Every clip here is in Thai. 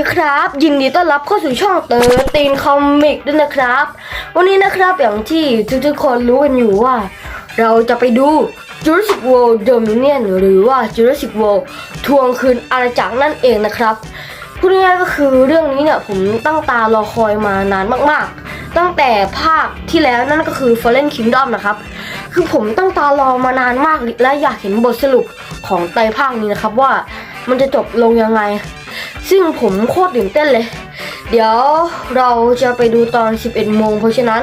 ดีครับ ยินดีต้อนรับเข้าสู่ช่องเตอร์ตีนคอมิกด้วยนะครับ วันนี้นะครับอย่างที่ทุกๆคนรู้กันอยู่ว่า เราจะไปดู Jurassic World Dominion หรือว่า Jurassic World ทวงคืนอาณาจักรนั่นเองนะครับพูดง่ายๆก็คือเรื่องนี้เนี่ยผมตั้งตารอคอยมานานมากๆ ตั้งแต่ภาคที่แล้วนั่นก็คือ Fallen Kingdom นะครับ คือผมตั้งตารอมานานมากและอยากเห็นบทสรุปของไตรภาคนี้นะครับว่ามันจะจบลงยังไง ซึ่งผมโคตรตื่นเต้นเลย เดี๋ยวเราจะไปดูตอน 11 โมง เพราะฉะนั้น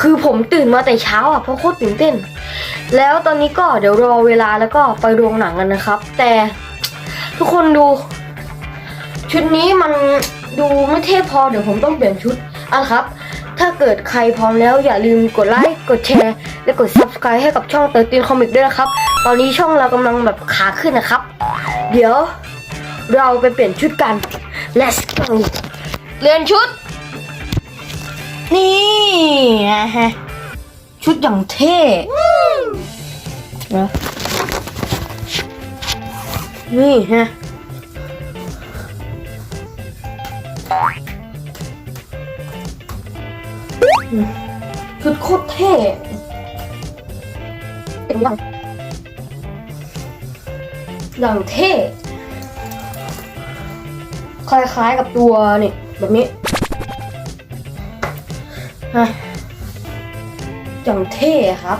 คือผมตื่นมาแต่เช้าอะเพราะโคตรตื่นเต้น แล้วตอนนี้ก็เดี๋ยวรอเวลาแล้วก็ไปโรงหนังกันนะครับ แต่ทุกคนดู ชุดนี้มันดูไม่เท่พอเดี๋ยวผมต้องเปลี่ยนชุดอะครับ ถ้าเกิดใครพร้อมแล้วอย่าลืมกดไลค์กดแชร์ และกด subscribe ให้กับช่องเตอร์ตีนคอมิกด้วยนะครับ ตอนนี้ช่องเรากำลังแบบขาขึ้นนะครับ เดี๋ยว เราไปเปลี่ยนชุดกัน let's go เปลี่ยนชุด นี่นะฮะ ชุดอย่างเท่นะนี่ฮะชุดโคตรเท่เป็นยังอย่างเท่ คล้ายๆกับตัวนี่แบบนี้ฮะอย่างเท่ครับ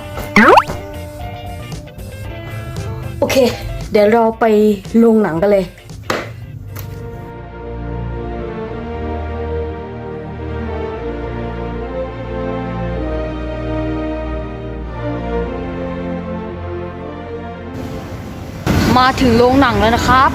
โอเค เดี๋ยวเราไปโรงหนังกันเลยมาถึงโรงหนังแล้วนะครับ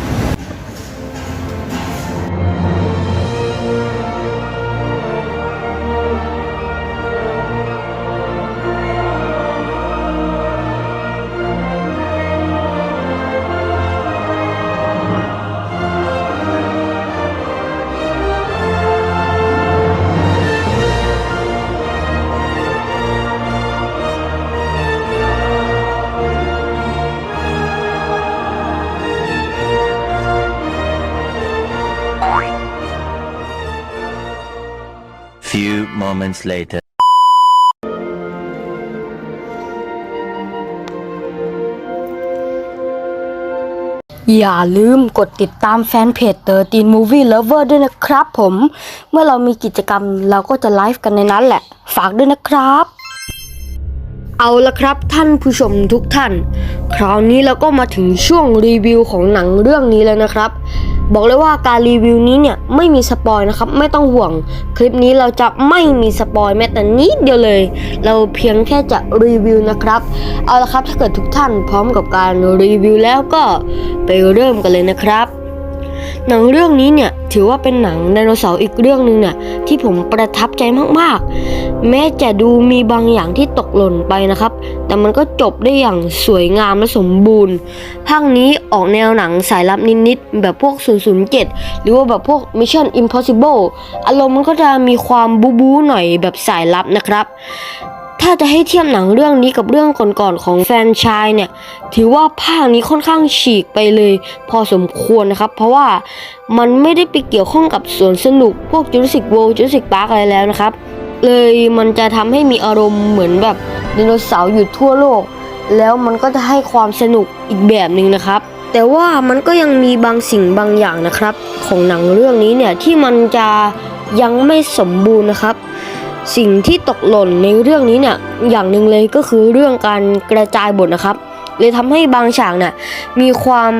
Few moments later. อย่าลืมกดติดตามแฟนเพจเตอร์ตีนมูวี่เลเวอร์ด้วยนะครับผม เมื่อเรามีกิจกรรมเราก็จะไลฟ์กันในนั้นแหละ ฝากด้วยนะครับ เอาละครับท่านผู้ชมทุกท่าน คราวนี้เราก็มาถึงช่วงรีวิวของหนังเรื่องนี้แล้วนะครับ บอกเลยว่าการรีวิวนี้เนี่ยไม่มีสปอยนะครับ ไม่ต้องห่วง คลิปนี้เราจะไม่มีสปอยแม้แต่นิดเดียวเลย เราเพียงแค่จะรีวิวนะครับ เอาละครับถ้าเกิดทุกท่านพร้อมกับการรีวิวแล้วก็ไปเริ่มกันเลยนะครับ หนังเรื่องนี้เนี่ยถือว่าเป็นหนังไดโนเสาร์อีกเรื่องหนึ่งเนี่ยที่ผมประทับใจมากๆ แม้จะดูมีบางอย่างที่ตกหล่นไปนะครับ แต่มันก็จบได้อย่างสวยงามและสมบูรณ์ ภาคนี้ออกแนวหนังสายลับนิดๆ แบบพวก 007 หรือว่าแบบพวก Mission Impossible อารมณ์มันก็จะมีความบูบูหน่อยแบบสายลับนะครับ ถ้าจะให้เทียบหนังเรื่องนี้กับเรื่องก่อนๆของแฟนชายเนี่ย ถือว่าภาคนี้ค่อนข้างฉีกไปเลย พอสมควรนะครับ เพราะว่ามันไม่ได้ไปเกี่ยวข้องกับสวนสนุกพวก Jurassic World Jurassic Park อะไรแล้วนะครับ เลยมันจะทำให้มีอารมณ์เหมือนแบบไดโนเสาร์อยู่ทั่วโลก แล้วมันก็จะให้ความสนุกอีกแบบหนึ่งนะครับแต่ว่ามันก็ยังมีบางสิ่งบางอย่างนะครับ ของหนังเรื่องนี้เนี่ยที่มันจะยังไม่สมบูรณ์นะครับ สิ่งที่ตกหล่นในเรื่องนี้เนี่ยอย่างหนึ่งเลยก็คือเรื่องการกระจายบทนะครับ เลยทำให้บางฉากเนี่ยมีความ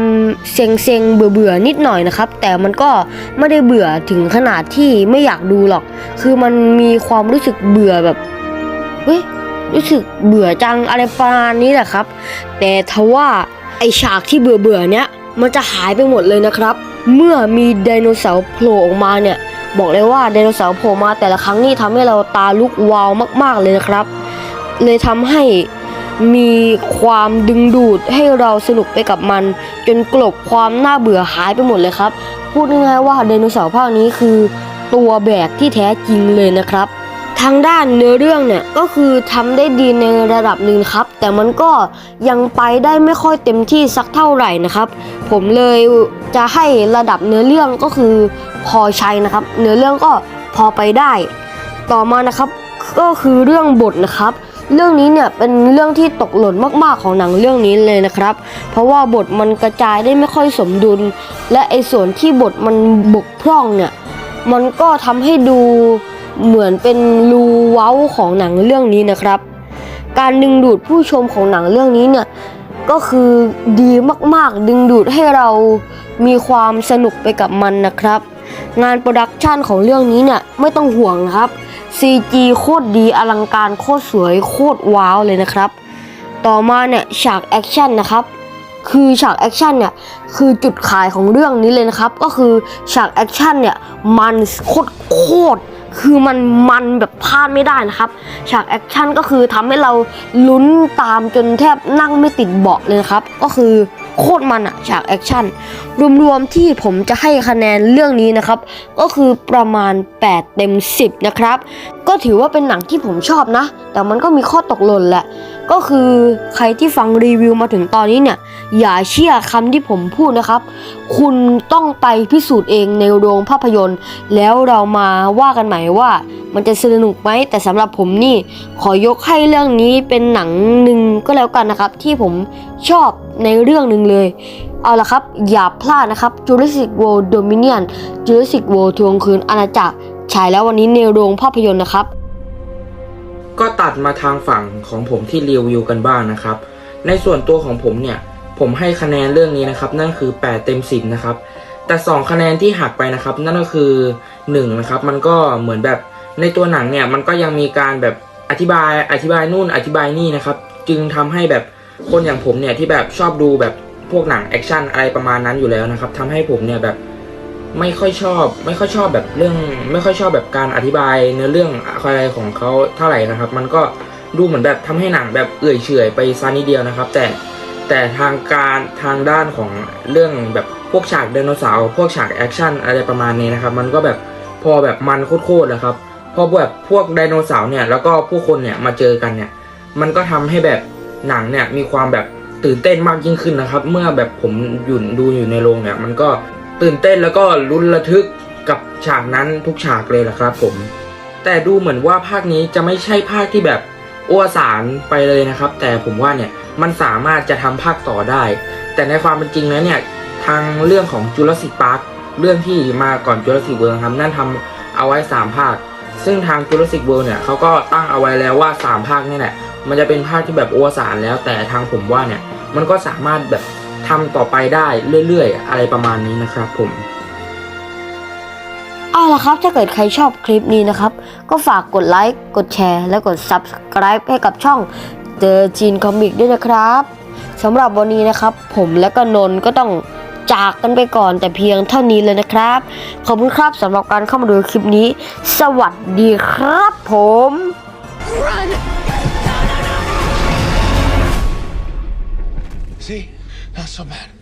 เซ็งเซ็งๆเบื่อเบื่อๆนิดหน่อยนะครับ แต่มันก็ไม่ได้เบื่อถึงขนาดที่ไม่อยากดูหรอก คือมันมีความรู้สึกเบื่อแบบเฮ้ยรู้สึกเบื่อจังอะไรประมาณนี้แหละครับ แต่ทว่าไอฉากที่เบื่อเบื่อๆเนี้ยมันจะหายไปหมดเลยนะครับ เมื่อมีไดโนเสาร์โผล่ออกมาเนี่ย บอกเลยว่าไดโนเสาร์โผล่มาแต่ละครั้งนี่ทำให้เราตาลุกวาวมาก ๆเลยนะครับ เลยทำให้มีความดึงดูดให้เราสนุกไปกับมัน จนกลบความน่าเบื่อหายไปหมดเลยครับ พูดง่ายๆว่าไดโนเสาร์ภาคนี้คือ ตัวแบกที่แท้จริงเลยนะครับ ทางด้านเนื้อเรื่องเนี่ยก็คือทำได้ดีในระดับหนึ่งครับ แต่มันก็ยังไปได้ไม่ค่อยเต็มที่สักเท่าไหร่นะครับ ผมเลยจะให้ระดับเนื้อเรื่องก็คือพอใช้นะครับ เนื้อเรื่องก็พอไปได้ ต่อมานะครับก็คือเรื่องบทนะครับ เรื่องนี้เนี่ยเป็นเรื่องที่ตกหล่นมากๆของหนังเรื่องนี้เลยนะครับ เพราะว่าบทมันกระจายได้ไม่ค่อยสมดุล และไอ้ส่วนที่บทมันบกพร่องเนี่ยมันก็ทำให้ดู เหมือนเป็นรูเว้าของหนังเรื่องนี้นะครับ การดึงดูดผู้ชมของหนังเรื่องนี้เนี่ยก็คือดีมากๆ ดึงดูดให้เรามีความสนุกไปกับมันนะครับ งานโปรดักชันของเรื่องนี้เนี่ยไม่ต้องห่วงนะครับ CG โคตรดีอลังการโคตรสวยโคตรว้าวเลยนะครับ ต่อมาเนี่ยฉากแอคชั่นนะครับคือฉากแอคชั่นเนี่ยคือจุดขายของเรื่องนี้เลยนะครับ ก็คือฉากแอคชั่นเนี่ยมันโคตรโคตร คือมันมันแบบพลาดไม่ได้นะครับ ฉากแอคชั่นก็คือทำให้เราลุ้นตามจนแทบนั่งไม่ติดเบาะเลยครับ ก็คือโคตรมันอะฉากแอคชั่นรวมๆที่ผมจะให้คะแนนเรื่องนี้นะครับ ก็คือประมาณ 8 เต็ม 10 นะครับก็ถือว่าเป็นหนังที่ผมชอบนะ แต่มันก็มีข้อตกหล่นแหละ ก็คือใครที่ฟังรีวิวมาถึงตอนนี้เนี่ย อย่าเชื่อคำที่ผมพูดนะครับ คุณต้องไปพิสูจน์เองในโรงภาพยนตร์ แล้วเรามาว่ากันใหม่ว่า มันจะสนุกไหม แต่สำหรับผมนี่ ขอยกให้เรื่องนี้เป็นหนังหนึ่งก็แล้วกันนะครับ ที่ผมชอบในเรื่องหนึ่งเลยเอาละครับ อย่าพลาดนะครับ Jurassic World Dominion Jurassic World ทวงคืนอาณาจักร ฉายแล้ววันนี้ในโรงภาพยนตร์นะครับ ก็ตัดมาทางฝั่งของผมที่รีวิวกันบ้างนะครับ ในส่วนตัวของผมเนี่ย ผมให้คะแนนเรื่องนี้นะครับ นั่นคือ 8 เต็ม 10 นะครับ แต่ 2 คะแนนที่หักไปนะครับ นั่นก็คือ 1 นะครับ มันก็เหมือนแบบในตัวหนังเนี่ยมันก็ยังมีการแบบอธิบายอธิบายนู่นอธิบายนี่นะครับ จึงทำให้แบบคนอย่างผมเนี่ยที่แบบชอบดูแบบพวกหนังแอคชั่นอะไรประมาณนั้นอยู่แล้วนะครับทำให้ผมเนี่ยแบบ ไม่ค่อยชอบ ไม่ค่อยชอบแบบเรื่อง ไม่ค่อยชอบแบบการอธิบายเนื้อเรื่องอะไรของเขาเท่าไหร่นะครับ มันก็ดูเหมือนแบบทำให้หนังแบบเอื่อยเฉยไปซานิดเดียวนะครับ แต่แต่ทางการทางด้านของเรื่องแบบพวกฉากไดโนเสาร์พวกฉากแอคชั่นอะไรประมาณนี้นะครับ มันก็แบบพอแบบมันโคตรๆนะครับพอแบบพวกไดโนเสาร์เนี่ยแล้วก็ผู้คนเนี่ยมาเจอกันเนี่ย มันก็ทำให้แบบหนังเนี่ยมีความแบบตื่นเต้นมากยิ่งขึ้นนะครับ เมื่อแบบผมอยู่ดูอยู่ในโรงเนี่ย มันก็ ตื่นเต้นแล้วก็ลุ้นระทึกกับฉากนั้นทุกฉากเลยละครับผม แต่ดูเหมือนว่าภาคนี้จะไม่ใช่ภาคที่แบบอ้วสารไปเลยนะครับ แต่ผมว่าเนี่ยมันสามารถจะทำภาคต่อได้ แต่ในความเป็นจริงแล้วเนี่ยทางเรื่องของ Jurassic Park เรื่องที่มาก่อน Jurassic World ครับนั่นทำเอาไว้ 3 ภาค ซึ่งทาง Jurassic World เนี่ยเขาก็ตั้งเอาไว้แล้วว่า 3 ภาคนี่แหละมันจะเป็นภาคที่แบบอวสานแล้ว แต่ทางผมว่าเนี่ยมันก็สามารถแบบ ทำต่อไปได้เรื่อยๆ อะไรประมาณนี้นะครับผมเอาละครับ ถ้าเกิดใครชอบคลิปนี้นะครับ ก็ฝากกดไลค์ กดแชร์ และกด Subscribe ให้กับช่อง The Gene Comic ด้วยนะครับสำหรับวันนี้นะครับ ผมและก็นนท์ก็ต้องจากกันไปก่อนแต่เพียงเท่านี้เลยนะครับ ขอบคุณครับสำหรับการเข้ามาดูคลิปนี้ สวัสดีครับผม See? Not so bad.